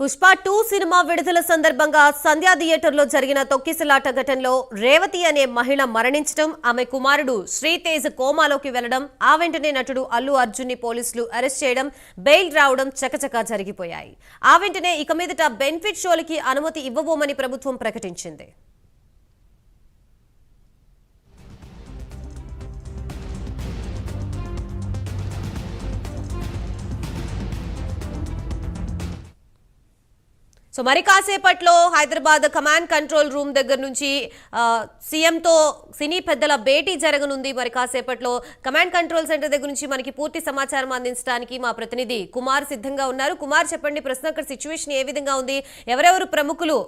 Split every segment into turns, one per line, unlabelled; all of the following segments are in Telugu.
పుష్ప టూ సినిమా విడుదల సందర్భంగా సంధ్యా థియేటర్లో జరిగిన తొక్కిసలాట ఘటనలో రేవతి అనే మహిళ మరణించడం ఆమె కుమారుడు శ్రీతేజ్ కోమాలోకి వెళ్ళడం ఆ వెంటనే నటుడు అల్లు అర్జున్ని పోలీసులు అరెస్ట్ చేయడం బెయిల్ రావడం చకచకా జరిగిపోయాయి. ఆ వెంటనే ఇక మీదట బెనిఫిట్ షోలకి అనుమతి ఇవ్వబోమని ప్రభుత్వం ప్రకటించింది. సో మరి కాసేపట్లో హైదరాబాద్ కమాండ్ కంట్రోల్ రూమ్ దగ్గర నుంచి సీఎంతో సినీ పెద్దల భేటీ జరగనుంది. మరి కాసేపట్లో కమాండ్ కంట్రోల్ సెంటర్ దగ్గర నుంచి మనకి పూర్తి సమాచారం అందించడానికి మా ప్రతినిధి కుమార్ సిద్ధంగా ఉన్నారు. కుమార్ చెప్పండి ప్రస్తుతం అక్కడ సిచ్యువేషన్ ఏ విధంగా ఉంది? ఎవరెవరు ప్రముఖులు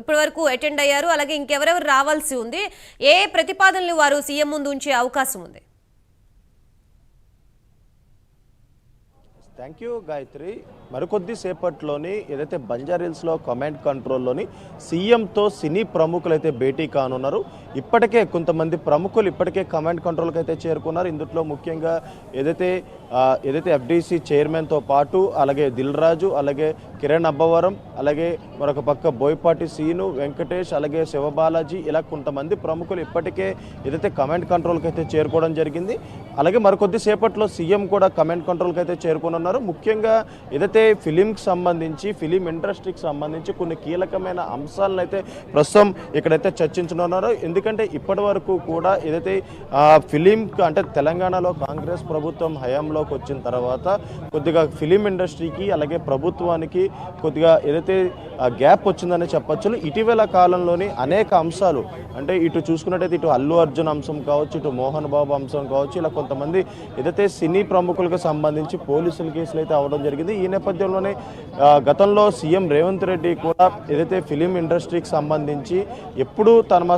ఇప్పటివరకు అటెండ్ అయ్యారు? అలాగే ఇంకెవరెవరు రావాల్సి ఉంది? ఏ ప్రతిపాదనలు వారు సీఎం ముందు ఉంచే అవకాశం ఉంది?
Thank you Gayathri. మరికొద్ది సేపట్లోని ఏదైతే బంజారీల్స్లో కమాండ్ కంట్రోల్లోని సీఎంతో సినీ ప్రముఖులు అయితే భేటీ కానున్నారు. ఇప్పటికే కొంతమంది ప్రముఖులు ఇప్పటికే కమాండ్ కంట్రోల్కి అయితే చేరుకున్నారు. ఇందులో ముఖ్యంగా ఏదైతే ఏదైతే ఎఫ్డీసీ చైర్మన్తో పాటు అలాగే దిల్ రాజు అలాగే కిరణ్ అబ్బవరం అలాగే మరొక పక్క బోయపాటి సీను వెంకటేష్ అలాగే శివబాలాజీ ఇలా కొంతమంది ప్రముఖులు ఇప్పటికే ఏదైతే కమాండ్ కంట్రోల్కి అయితే చేరుకోవడం జరిగింది. అలాగే మరికొద్ది సేపట్లో సీఎం కూడా కమాండ్ కంట్రోల్కి అయితే చేరుకున్నారు ముఖ్యంగా ఏదైతే అయితే ఫిలింకి సంబంధించి ఫిలిం ఇండస్ట్రీకి సంబంధించి కొన్ని కీలకమైన అంశాలను అయితే ప్రస్తుతం ఇక్కడైతే చర్చించనున్నారు. ఎందుకంటే ఇప్పటి వరకు కూడా ఏదైతే ఫిలిం అంటే తెలంగాణలో కాంగ్రెస్ ప్రభుత్వం హయాంలోకి వచ్చిన తర్వాత కొద్దిగా ఫిలిం ఇండస్ట్రీకి అలాగే ప్రభుత్వానికి కొద్దిగా ఏదైతే గ్యాప్ వచ్చిందని చెప్పచ్చు. ఇటీవల కాలంలోని అనేక అంశాలు అంటే ఇటు చూసుకున్నట్టయితే ఇటు అల్లు అర్జున్ అంశం కావచ్చు ఇటు మోహన్ బాబు అంశం కావచ్చు ఇలా కొంతమంది ఏదైతే సినీ ప్రముఖులకు సంబంధించి పోలీసుల కేసులు అయితే అవడం జరిగింది. ఈ నేపథ్యంలోనే గతంలో సీఎం రేవంత్ రెడ్డి కూడా ఏదైతే ఫిలిం ఇండస్ట్రీకి సంబంధించి ఎప్పుడూ తన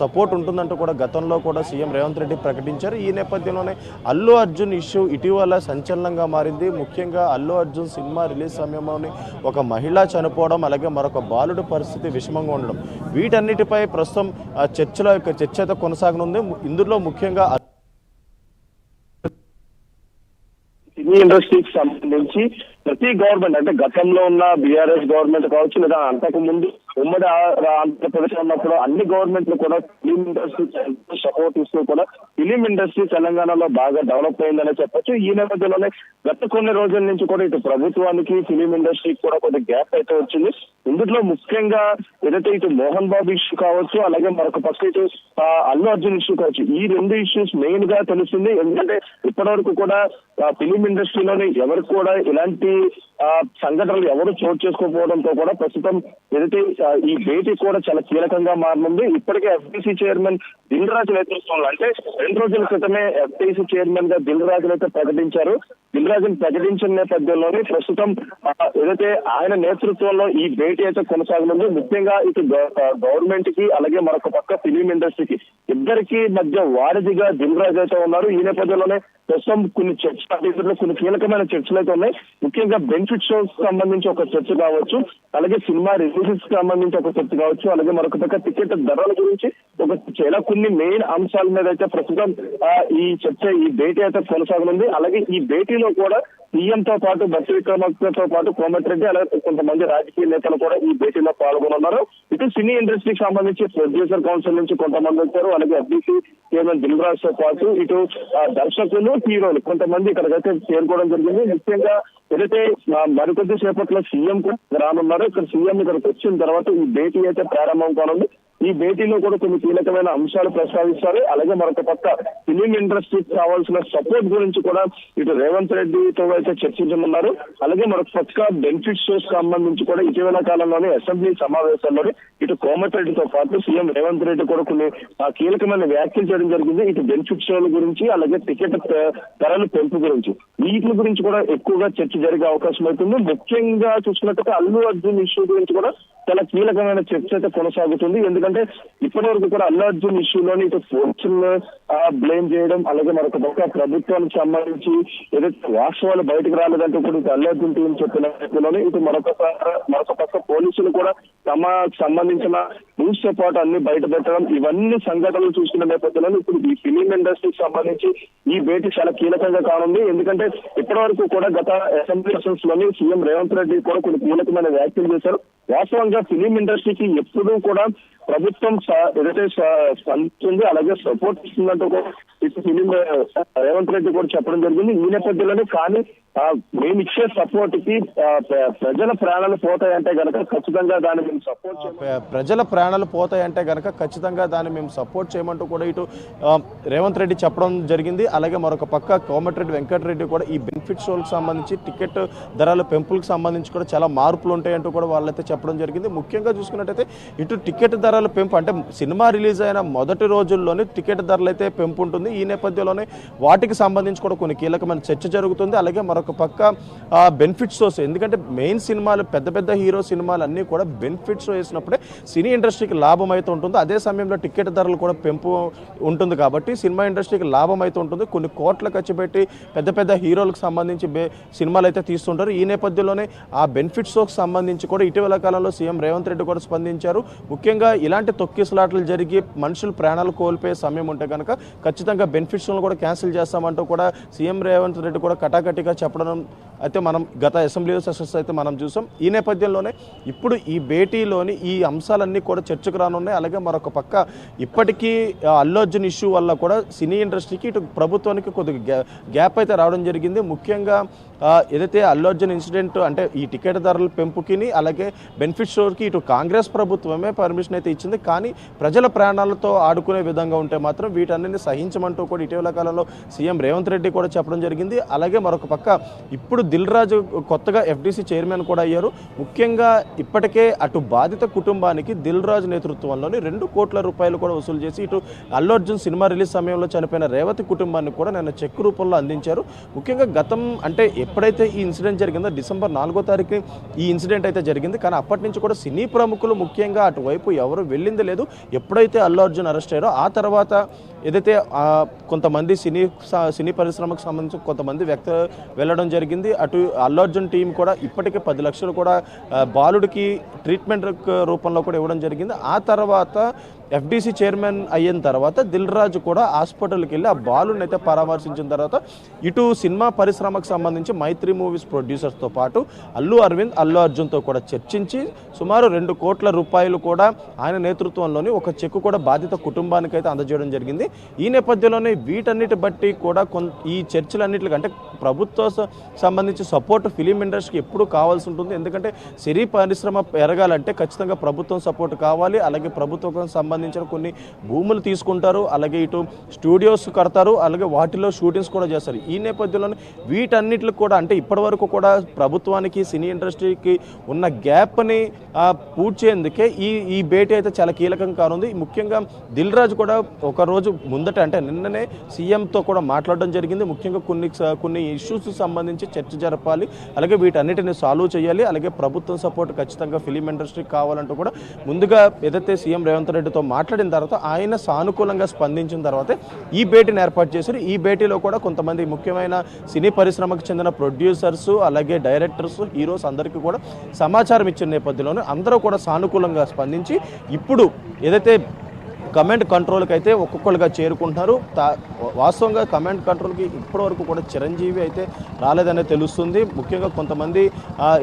సపోర్ట్ ఉంటుందంటూ కూడా గతంలో కూడా సీఎం రేవంత్ రెడ్డి ప్రకటించారు. ఈ నేపథ్యంలోనే అల్లు అర్జున్ ఇష్యూ ఇటీవల సంచలనంగా మారింది. ముఖ్యంగా అల్లు అర్జున్ సినిమా రిలీజ్ సమయంలోని ఒక మహిళ చనిపోవడం అలాగే మరొక బాలుడు పరిస్థితి విషమంగా ఉండడం వీటన్నిటిపై ప్రస్తుతం చర్చల యొక్క చర్చ అయితే కొనసాగనుంది. ఇందులో ముఖ్యంగా
సినీ ఇండస్ట్రీకి సంబంధించి ప్రతి గవర్నమెంట్ అంటే గతంలో ఉన్న బీఆర్ఎస్ గవర్నమెంట్ కావచ్చు లేదా అంతకు ముందు ఉమ్మడి ఆంధ్రప్రదేశ్ ఉన్నప్పుడు అన్ని గవర్నమెంట్లు కూడా ఫిలిం ఇండస్ట్రీ సపోర్ట్ ఇస్తూ కూడా ఫిలిం ఇండస్ట్రీ తెలంగాణలో బాగా డెవలప్ అయిందనే చెప్పొచ్చు. ఈ నేపథ్యంలోనే గత కొన్ని రోజుల నుంచి కూడా ఇటు ప్రభుత్వానికి ఫిలిం ఇండస్ట్రీకి కూడా కొద్ది గ్యాప్ అయితే వచ్చింది. ఇందులో ముఖ్యంగా ఏదైతే ఇటు మోహన్ బాబు ఇష్యూ కావచ్చు అలాగే మరొక పక్క ఇటు అల్లు అర్జున్ ఇష్యూ కావచ్చు ఈ రెండు ఇష్యూస్ మెయిన్గా తెలుస్తుంది ఎందుకంటే ఇప్పటి వరకు కూడా ఫిలిం ఇండస్ట్రీలోని ఎవరికి కూడా ఇలాంటి సంఘటనలు ఎవరు చోటు చేసుకోకపోవడంతో కూడా ప్రస్తుతం ఏదైతే ఈ భేటీ కూడా చాలా కీలకంగా మారనుంది. ఇప్పటికే ఎఫ్టీసీ చైర్మన్ దిల్ రాజు నేతృత్వంలో అంటే రెండు రోజుల క్రితమే ఎఫ్టీసీ చైర్మన్గా దిల్ రాజును అయితే ప్రకటించారు. దిల్ రాజును ప్రకటించిన నేపథ్యంలోనే ప్రస్తుతం ఏదైతే ఆయన నేతృత్వంలో ఈ భేటీ అయితే కొనసాగనుంది ముఖ్యంగా ఇటు గవర్నమెంట్కి అలాగే మరొక పక్క ఫిలిం ఇండస్ట్రీకి. ఇద్దరికి మధ్య వారధిగా దిల్ రాజు అయితే ఉన్నారు. ఈ నేపథ్యంలోనే ప్రస్తుతం కొన్ని చర్చ ఇద్దరిలో కొన్ని కీలకమైన చర్చలు అయితే ఉన్నాయి. ముఖ్యంగా బెనిఫిట్ షోస్ సంబంధించి ఒక చర్చ కావచ్చు అలాగే సినిమా రిలీజెస్కి సంబంధించి ఒక చర్చ కావచ్చు అలాగే మరొక పక్క టికెట్ ధరల గురించి ఒక చర్చ. ఇలా కొన్ని మెయిన్ అంశాల మీద అయితే ప్రస్తుతం ఈ చర్చ ఈ భేటీ అయితే కొనసాగనుంది. అలాగే ఈ భేటీలో కూడా సీఎం తో పాటు బట్టి విక్రమార్కతో పాటు కోమటిరెడ్డి అలాగే కొంతమంది రాజకీయ నేతలు కూడా ఈ భేటీలో పాల్గొనున్నారు. ఇటు సినీ ఇండస్ట్రీకి సంబంధించి ప్రొడ్యూసర్ కౌన్సిల్ నుంచి కొంతమంది వచ్చారు. అలాగే ఎఫ్డీసీ చైర్మన్ దిల్ రాజ్తో పాటు ఇటు దర్శకులు దర్శకులు హీరోలు కొంతమంది ఇక్కడికైతే చేరుకోవడం జరిగింది. ముఖ్యంగా ఏదైతే మరికొద్ది సేపట్లో సీఎం కూడా రానున్నారు ఇక్కడ సీఎం ఇక్కడికి వచ్చిన తర్వాత ఈ భేటీ అయితే ప్రారంభం కానుంది. ఈ భేటీలో కూడా కొన్ని కీలకమైన అంశాలు ప్రస్తావిస్తారు. అలాగే మరొక పక్క ఫిలిం ఇండస్ట్రీకి కావాల్సిన సపోర్ట్ గురించి కూడా ఇటు రేవంత్ రెడ్డితో అయితే చర్చించనున్నారు. అలాగే మరొక పక్క బెనిఫిట్ షోస్ సంబంధించి కూడా ఇటీవల కాలంలోనే అసెంబ్లీ సమావేశాల్లోనే ఇటు కోమటిరెడ్డితో పాటు సీఎం రేవంత్ రెడ్డి కూడా కొన్ని కీలకమైన వ్యాఖ్యలు చేయడం జరిగింది. ఇటు బెనిఫిట్ షోల గురించి అలాగే టికెట్ ధరలు ధరల పెంపు గురించి. వీటి గురించి కూడా ఎక్కువగా చర్చ జరిగే అవకాశం అవుతుంది. ముఖ్యంగా చూసుకున్నట్టు అల్లు అర్జున్ ఇష్యూ గురించి కూడా చాలా కీలకమైన చర్చ అయితే కొనసాగుతుంది. ఎందుకంటే ఎందుకంటే ఇప్పటి వరకు కూడా అల్లు అర్జున్ ఇష్యూలోని ఇటు స్పోర్ట్స్ బ్లేమ్ చేయడం అలాగే మరొక పక్క ప్రభుత్వానికి సంబంధించి ఏదైతే వాస్తవాలు బయటకు రాలేదంటూ కూడా ఇటు అల్లు అర్జున్ టీం చెప్పిన రీతిలోనే ఇటు మరొక మరొక పక్క పోలీసులు కూడా తమ సంబంధించిన న్యూస్తో పాటు అన్ని బయట పెట్టడం ఇవన్నీ సంఘటనలు చూసుకున్న నేపథ్యంలో ఇప్పుడు ఈ ఫిలిం ఇండస్ట్రీకి సంబంధించి ఈ భేటీ చాలా కీలకంగా కానుంది. ఎందుకంటే ఇప్పటి వరకు కూడా గత అసెంబ్లీ సెషన్స్లోని సీఎం రేవంత్ రెడ్డి కూడా కొన్ని కీలకమైన వ్యాఖ్యలు చేశారు. వాస్తవంగా ఫిలిం ఇండస్ట్రీకి ఎప్పుడూ కూడా ప్రభుత్వం ఏదైతే స్పందిస్తుంది అలాగే సపోర్ట్ ఇస్తుందంటూ కూడా ఇటు ఫిలిం రేవంత్ రెడ్డి కూడా చెప్పడం జరిగింది. ఈ నేపథ్యంలోనే కానీ మేము ఇచ్చే సపోర్ట్కి ప్రజల ప్రాణాలు పోతాయంటే గనక ఖచ్చితంగా దాన్ని మేము సపోర్ట్
ప్రజల ప్రాణాలు పోతాయంటే కనుక ఖచ్చితంగా దాన్ని మేము సపోర్ట్ చేయమంటూ కూడా ఇటు రేవంత్ రెడ్డి చెప్పడం జరిగింది. అలాగే మరొక పక్క కోమటిరెడ్డి వెంకటరెడ్డి కూడా ఈ బెనిఫిట్ షోలకు సంబంధించి టికెట్ ధరల పెంపులకు సంబంధించి కూడా చాలా మార్పులు ఉంటాయంటూ కూడా వాళ్ళైతే చెప్పడం జరిగింది. ముఖ్యంగా చూసుకున్నట్టయితే ఇటు టికెట్ ధరల పెంపు అంటే సినిమా రిలీజ్ అయిన మొదటి రోజుల్లోనే టికెట్ ధరలు అయితే పెంపు ఉంటుంది ఈ నేపథ్యంలోనే వాటికి సంబంధించి కూడా కొన్ని కీలకమైన చర్చ జరుగుతుంది. అలాగే మరొక పక్క బెనిఫిట్ షోస్. ఎందుకంటే మెయిన్ సినిమాలు పెద్ద పెద్ద హీరో సినిమాలు అన్నీ కూడా బెనిఫిట్స్ వేసినప్పుడే సినీ ఇండస్ట్రీకి లాభం అయితే ఉంటుంది. అదే సమయంలో టికెట్ ధరలు కూడా పెంపు ఉంటుంది కాబట్టి సినిమా ఇండస్ట్రీకి లాభం అయితే ఉంటుంది. కొన్ని కోట్ల ఖర్చు పెట్టి పెద్ద పెద్ద హీరోలకు సంబంధించి సినిమాలు అయితే తీస్తుంటారు. ఈ నేపథ్యంలోనే ఆ బెనిఫిట్ షోకి సంబంధించి కూడా ఇటీవల కాలంలో సీఎం రేవంత్ రెడ్డి కూడా స్పందించారు. ముఖ్యంగా ఇలాంటి తొక్కిసలాటలు జరిగి మనుషులు ప్రాణాలు కోల్పోయే సమయం ఉంటే కనుక ఖచ్చితంగా బెనిఫిట్ కూడా క్యాన్సిల్ చేస్తామంటూ కూడా సీఎం రేవంత్ రెడ్డి కూడా కటాకటిగా చెప్పడం అయితే మనం గత అసెంబ్లీ సెషన్స్ అయితే మనం చూసాం. ఈ నేపథ్యంలోనే ఇప్పుడు ఈ భేటీలోని ఈ అంశాలన్నీ కూడా చర్చకు రానున్నాయి. అలాగే మరొక పక్క ఇప్పటికీ ఆ, అల్లు అర్జున్ ఇష్యూ వల్ల కూడా సినీ ఇండస్ట్రీకి ఇటు ప్రభుత్వానికి కొద్దిగా గ్యా- గ్యాప్ అయితే రావడం జరిగింది. ముఖ్యంగా ఏదైతే అల్లు అర్జున్ ఇన్సిడెంట్ అంటే ఈ టికెట్ ధరల పెంపుకిని అలాగే బెనిఫిట్ షోర్కి ఇటు కాంగ్రెస్ ప్రభుత్వమే పర్మిషన్ అయితే ఇచ్చింది. కానీ ప్రజల ప్రాణాలతో ఆడుకునే విధంగా ఉంటే మాత్రం వీటన్నిటిని సహించమంటూ కూడా ఇటీవల కాలంలో సీఎం రేవంత్ రెడ్డి కూడా చెప్పడం జరిగింది. అలాగే మరొక పక్క ఇప్పుడు దిల్ రాజు కొత్తగా ఎఫ్డీసీ చైర్మన్ కూడా అయ్యారు. ముఖ్యంగా ఇప్పటికే అటు బాధిత కుటుంబానికి దిల్ రాజు నేతృత్వంలోని రెండు కోట్ల రూపాయలు కూడా వసూలు చేసి ఇటు అల్లు అర్జున్ సినిమా రిలీజ్ సమయంలో చనిపోయిన రేవతి కుటుంబాన్ని కూడా నిన్న చెక్ రూపంలో అందించారు. ముఖ్యంగా గతం అంటే ఎప్పుడైతే ఈ ఇన్సిడెంట్ జరిగిందో డిసెంబర్ నాలుగో తారీఖు ఈ ఇన్సిడెంట్ అయితే జరిగింది. కానీ అప్పటి నుంచి కూడా సినీ ప్రముఖులు ముఖ్యంగా అటువైపు ఎవరు వెళ్ళింది లేదు. ఎప్పుడైతే అల్లు అర్జున్ అరెస్ట్ అయ్యారో ఆ తర్వాత ఏదైతే కొంతమంది సినీ సినీ పరిశ్రమకు సంబంధించి కొంతమంది వ్యక్తులు వెళ్ళడం జరిగింది. అటు అల్లు అర్జున్ టీం కూడా ఇప్పటికే పది లక్షలు కూడా బాలుడికి ట్రీట్మెంట్ రూపంలో కూడా ఇవ్వడం జరిగింది. ఆ తర్వాత ఎఫ్డీసీ చైర్మన్ అయిన తర్వాత దిల్ రాజు కూడా హాస్పిటల్కి వెళ్ళి ఆ బాలుని అయితే పరామర్శించిన తర్వాత ఇటు సినిమా పరిశ్రమకు సంబంధించి మైత్రి మూవీస్ ప్రొడ్యూసర్స్తో పాటు అల్లు అరవింద్ అల్లు అర్జున్తో కూడా చర్చించి సుమారు రెండు కోట్ల రూపాయలు కూడా ఆయన నేతృత్వంలోని ఒక చెక్కు కూడా బాధిత కుటుంబానికి అయితే అందజేయడం జరిగింది. ఈ నేపథ్యంలోనే వీటన్నిటి బట్టి కూడా కొన్ ఈ చర్చలన్నింటికి అంటే ప్రభుత్వ సంబంధించి సపోర్ట్ ఫిలిం ఇండస్ట్రీకి ఎప్పుడు కావాల్సి ఉంటుంది. ఎందుకంటే సినీ పరిశ్రమ పెరగాలంటే ఖచ్చితంగా ప్రభుత్వం సపోర్ట్ కావాలి. అలాగే ప్రభుత్వం సంబంధించి సంబంధించిన కొన్ని భూములు తీసుకుంటారు అలాగే ఇటు స్టూడియోస్ కడతారు అలాగే వాటిలో షూటింగ్స్ కూడా చేస్తారు. ఈ నేపథ్యంలోనే వీటన్నిటికి కూడా అంటే ఇప్పటివరకు కూడా ప్రభుత్వానికి సినీ ఇండస్ట్రీకి ఉన్న గ్యాప్ని పూడ్చేందుకే ఈ ఈ భేటీ అయితే చాలా కీలకం కానుంది. ముఖ్యంగా దిల్ రాజు కూడా ఒక రోజు ముందట అంటే నిన్ననే సీఎంతో కూడా మాట్లాడడం జరిగింది. ముఖ్యంగా కొన్ని కొన్ని ఇష్యూస్ సంబంధించి చర్చ జరపాలి అలాగే వీటన్నిటిని సాల్వ్ చేయాలి అలాగే ప్రభుత్వం సపోర్ట్ ఖచ్చితంగా ఫిలిం ఇండస్ట్రీకి కావాలంటూ కూడా ముందుగా ఏదైతే సీఎం రేవంత్ రెడ్డితో మాట్లాడిన తర్వాత ఆయన సానుకూలంగా స్పందించిన తర్వాతే ఈ భేటీని ఏర్పాటు చేశారు. ఈ భేటీలో కూడా కొంతమంది ముఖ్యమైన సినీ పరిశ్రమకు చెందిన ప్రొడ్యూసర్స్ అలాగే డైరెక్టర్స్ హీరోస్ అందరికీ కూడా సమాచారం ఇచ్చిన నేపథ్యంలోనే అందరూ కూడా సానుకూలంగా స్పందించి ఇప్పుడు ఏదైతే కమెంట్ కంట్రోల్కి అయితే ఒక్కొక్కరుగా చేరుకుంటున్నారు తా- వాస్తవంగా కమెంట్ కంట్రోల్కి ఇప్పటివరకు కూడా చిరంజీవి అయితే రాలేదనే తెలుస్తుంది. ముఖ్యంగా కొంతమంది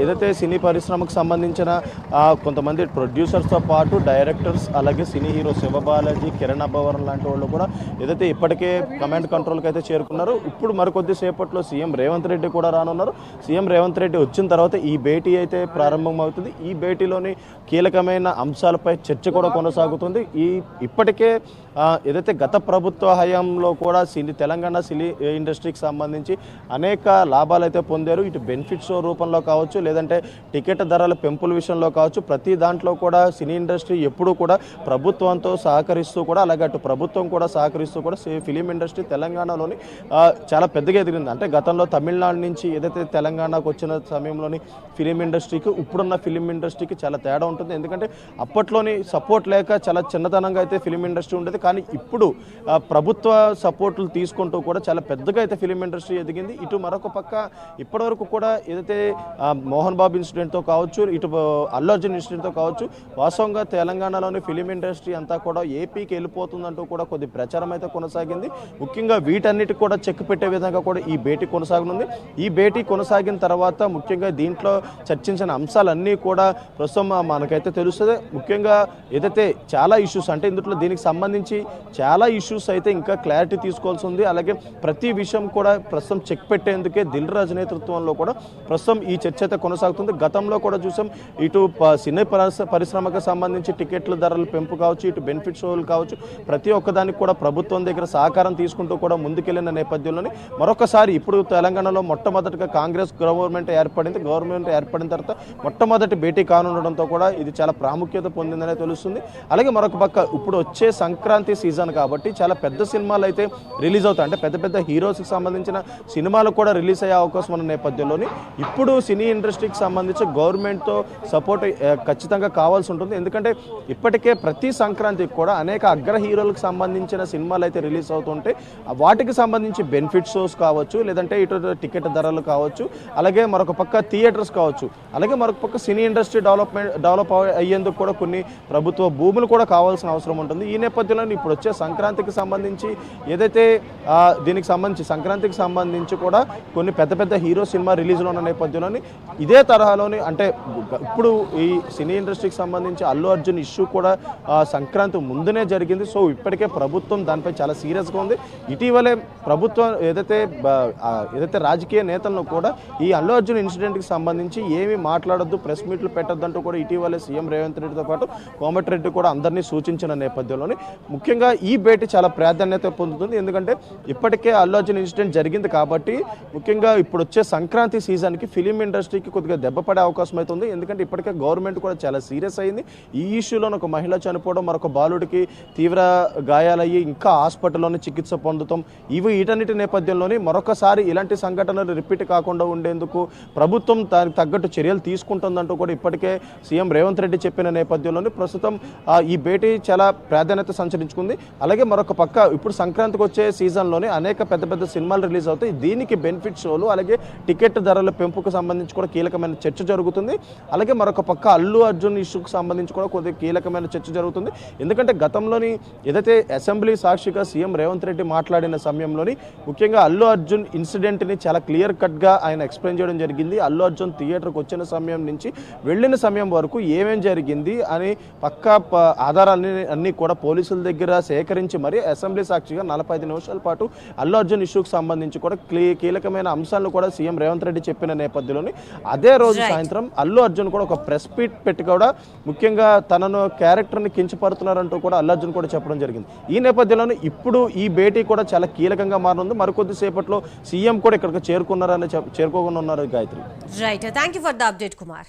ఏదైతే సినీ పరిశ్రమకు సంబంధించిన కొంతమంది ప్రొడ్యూసర్స్తో పాటు డైరెక్టర్స్ అలాగే సినీ హీరో శివబాలాజీ కిరణ్ అబ్బవరం లాంటి వాళ్ళు కూడా ఏదైతే ఇప్పటికే కమాండ్ కంట్రోల్కి అయితే చేరుకున్నారు ఇప్పుడు మరికొద్ది సేపట్లో సీఎం రేవంత్ రెడ్డి కూడా రానున్నారు. సీఎం రేవంత్ రెడ్డి వచ్చిన తర్వాత ఈ భేటీ అయితే ప్రారంభమవుతుంది. ఈ భేటీలోని కీలకమైన అంశాలపై చర్చ కూడా కొనసాగుతుంది. ఈ ఇప్పటికే ఏదైతే గత ప్రభుత్వ హయాంలో కూడా సినీ తెలంగాణ సిలి ఇండస్ట్రీకి సంబంధించి అనేక లాభాలు అయితే పొందారు ఇటు బెనిఫిట్స్ రూపంలో కావచ్చు లేదంటే టికెట్ ధరల పెంపుల విషయంలో కావచ్చు ప్రతి దాంట్లో కూడా సినీ ఇండస్ట్రీ ఎప్పుడూ కూడా ప్రభుత్వంతో సహకరిస్తూ కూడా అలాగే అటు ప్రభుత్వం కూడా సహకరిస్తూ కూడా సి- ఫిలిం ఇండస్ట్రీ తెలంగాణలోని చాలా పెద్దగా ఎదిగింది. అంటే గతంలో తమిళనాడు నుంచి ఏదైతే తెలంగాణకు వచ్చిన సమయంలోని ఫిలిం ఇండస్ట్రీకి ఇప్పుడున్న ఫిలిం ఇండస్ట్రీకి చాలా తేడా ఉంటుంది. ఎందుకంటే అప్పట్లోని సపోర్ట్ లేక చాలా చిన్నతనంగా అయితే ఫిలిం ఇండస్ట్రీ ఉండేది. కానీ ఇప్పుడు ప్రభుత్వ సపోర్ట్లు తీసుకుంటూ కూడా చాలా పెద్దగా అయితే ఫిలిం ఇండస్ట్రీ ఎదిగింది. ఇటు మరొక పక్క ఇప్పటివరకు కూడా ఏదైతే మోహన్ బాబు ఇన్సిడెంట్తో కావచ్చు ఇటు అల్లు అర్జున్ ఇన్సిడెంట్తో కావచ్చు వాస్తవంగా తెలంగాణలోని ఫిలిం ఇండస్ట్రీ అంతా కూడా ఏపీకి వెళ్ళిపోతుందంటూ కూడా కొద్ది ప్రచారం అయితే కొనసాగింది. ముఖ్యంగా వీటన్నిటికి కూడా చెక్ పెట్టే విధంగా కూడా ఈ భేటీ కొనసాగనుంది. ఈ భేటీ కొనసాగిన తర్వాత ముఖ్యంగా దీంట్లో చర్చించిన అంశాలన్నీ కూడా ప్రస్తుతం మనకైతే తెలుస్తుంది. ముఖ్యంగా ఏదైతే చాలా ఇష్యూస్ అంటే ఇందులో దీనికి సంబంధించి చాలా ఇష్యూస్ అయితే ఇంకా క్లారిటీ తీసుకోవాల్సి ఉంది. అలాగే ప్రతి విషయం కూడా ప్రస్తుతం చెక్ పెట్టేందుకే దిల్ రాజు నేతృత్వంలో కూడా ప్రస్తుతం ఈ చర్చ అయితే కొనసాగుతుంది. గతంలో కూడా చూసాం ఇటు ప- సినీ పరిశ్రమకు సంబంధించి టికెట్ల ధరల పెంపు కావచ్చు ఇటు బెనిఫిట్ షోలు కావచ్చు ప్రతి ఒక్కదానికి కూడా ప్రభుత్వం దగ్గర సహకారం తీసుకుంటూ కూడా ముందుకెళ్ళిన నేపథ్యంలోనే మరొకసారి ఇప్పుడు తెలంగాణలో మొట్టమొదటిగా కాంగ్రెస్ గవర్నమెంట్ ఏర్పడింది. గవర్నమెంట్ ఏర్పడిన తర్వాత మొట్టమొదటి భేటీ కానుండడంతో కూడా ఇది చాలా ప్రాముఖ్యత పొందిందనే తెలుస్తుంది. అలాగే మరొక పక్క ఇప్పుడు వచ్చే సంక్రాంతి సీజన్ కాబట్టి చాలా పెద్ద సినిమాలు అయితే రిలీజ్ అవుతాయి. అంటే పెద్ద పెద్ద హీరోస్కి సంబంధించిన సినిమాలు కూడా రిలీజ్ అయ్యే అవకాశం ఉన్న నేపథ్యంలోని ఇప్పుడు సినీ ఇండస్ట్రీకి సంబంధించి గవర్నమెంట్తో సపోర్ట్ ఖచ్చితంగా కావాల్సి ఉంటుంది. ఎందుకంటే ఇప్పటికే ప్రతి సంక్రాంతికి కూడా అనేక అగ్ర హీరోలకు సంబంధించిన సినిమాలు అయితే రిలీజ్ అవుతుంటే వాటికి సంబంధించి బెనిఫిట్ షోస్ కావచ్చు లేదంటే ఇటు టికెట్ ధరలు కావచ్చు అలాగే మరొక పక్క థియేటర్స్ కావచ్చు అలాగే మరొక పక్క సినీ ఇండస్ట్రీ డెవలప్మెంట్ డెవలప్ అయ్యేందుకు కూడా కొన్ని ప్రభుత్వ భూములు కూడా కావాల్సిన అవసరం ఉంటుంది. ఈ నేపథ్యంలో ఇప్పుడు వచ్చే సంక్రాంతికి సంబంధించి ఏదైతే దీనికి సంబంధించి సంక్రాంతికి సంబంధించి కూడా కొన్ని పెద్ద పెద్ద హీరో సినిమా రిలీజ్లో ఉన్న నేపథ్యంలోని ఇదే తరహాలోని అంటే ఇప్పుడు ఈ సినీ ఇండస్ట్రీకి సంబంధించి అల్లు అర్జున్ ఇష్యూ కూడా సంక్రాంతి ముందునే జరిగింది. సో ఇప్పటికే ప్రభుత్వం దానిపై చాలా సీరియస్గా ఉంది. ఇటీవలే ప్రభుత్వం ఏదైతే ఏదైతే రాజకీయ నేతలను కూడా ఈ అల్లు అర్జున్ ఇన్సిడెంట్కి సంబంధించి ఏమీ మాట్లాడొద్దు ప్రెస్ మీట్లు పెట్టొద్దంటూ కూడా ఇటీవలే సీఎం రేవంత్ రెడ్డితో పాటు కోమటిరెడ్డి కూడా అందరినీ సూచించిన నేపథ్యంలోని ముఖ్యంగా ఈ భేటీ చాలా ప్రాధాన్యత పొందుతుంది. ఎందుకంటే ఇప్పటికే అల్లు అర్జున్ ఇన్సిడెంట్ జరిగింది కాబట్టి ముఖ్యంగా ఇప్పుడు వచ్చే సంక్రాంతి సీజన్కి ఫిలిం ఇండస్ట్రీకి కొద్దిగా దెబ్బపడే అవకాశం అవుతుంది ఎందుకంటే ఇప్పటికే గవర్నమెంట్ కూడా చాలా సీరియస్ అయింది. ఈ ఇష్యూలో ఒక మహిళ చనిపోవడం మరొక బాలుడికి తీవ్ర గాయాలయ్యి ఇంకా హాస్పిటల్లోనే చికిత్స పొందుతాం. ఇవి వీటన్నిటి నేపథ్యంలోనే మరొకసారి ఇలాంటి సంఘటనలు రిపీట్ కాకుండా ఉండేందుకు ప్రభుత్వం దానికి తగ్గట్టు చర్యలు తీసుకుంటుందంటూ కూడా ఇప్పటికే సీఎం రేవంత్ రెడ్డి చెప్పిన నేపథ్యంలోనే ప్రస్తుతం ఆ, ఈ భేటీ చాలా ప్రాధాన్యత సంచరించుకుంది. అలాగే మరొక పక్క ఇప్పుడు సంక్రాంతికి వచ్చే సీజన్లోనే అనేక పెద్ద పెద్ద సినిమాలు రిలీజ్ అవుతాయి. దీనికి బెనిఫిట్ షోలు అలాగే టికెట్ ధరల పెంపుకు సంబంధించి కూడా కీలకమైన చర్చ జరుగుతుంది. అలాగే మరొక పక్క అల్లు అర్జున్ ఇష్యూకి సంబంధించి కూడా కొద్దిగా కీలకమైన చర్చ జరుగుతుంది. ఎందుకంటే గతంలోని ఏదైతే అసెంబ్లీ సాక్షిగా సీఎం రేవంత్ రెడ్డి మాట్లాడిన సమయంలోని ముఖ్యంగా అల్లు అర్జున్ ఇన్సిడెంట్ని చాలా క్లియర్ కట్గా ఆయన ఎక్స్ప్లెయిన్ చేయడం జరిగింది. అల్లు అర్జున్ థియేటర్కి వచ్చిన సమయం నుంచి వెళ్ళిన సమయం వరకు ఏమేం జరిగింది అని పక్కా ప- అన్ని కూడా పోలీసుల దగ్గర సేకరించి మరి అసెంబ్లీ సాక్షిగా నలభై ఐదు నిమిషాల పాటు అల్లు అర్జున్ ఇష్యూకి సంబంధించి కూడా క్లీ- కీలకమైన అంశాలను కూడా సీఎం రేవంత్ రెడ్డి చెప్పిన నేపథ్యంలోని అదే రోజు. సాయంత్రం అల్లు అర్జున్ కూడా ఒక ప్రెస్ మీట్ పెట్టి కూడా ముఖ్యంగా తనను క్యారెక్టర్ని కించపడుతున్నారంటూ కూడా అల్లు అర్జున్ కూడా చెప్పడం జరిగింది. ఈ నేపథ్యంలోనే ఇప్పుడు ఈ భేటీ కూడా చాలా కీలకంగా మారనుంది. మరికొద్ది సేపట్లో సీఎం కూడా ఇక్కడికి చేరుకున్నారని చేరుకోకుండా ఉన్నారు Gayathri.
Right thank you for the update Kumar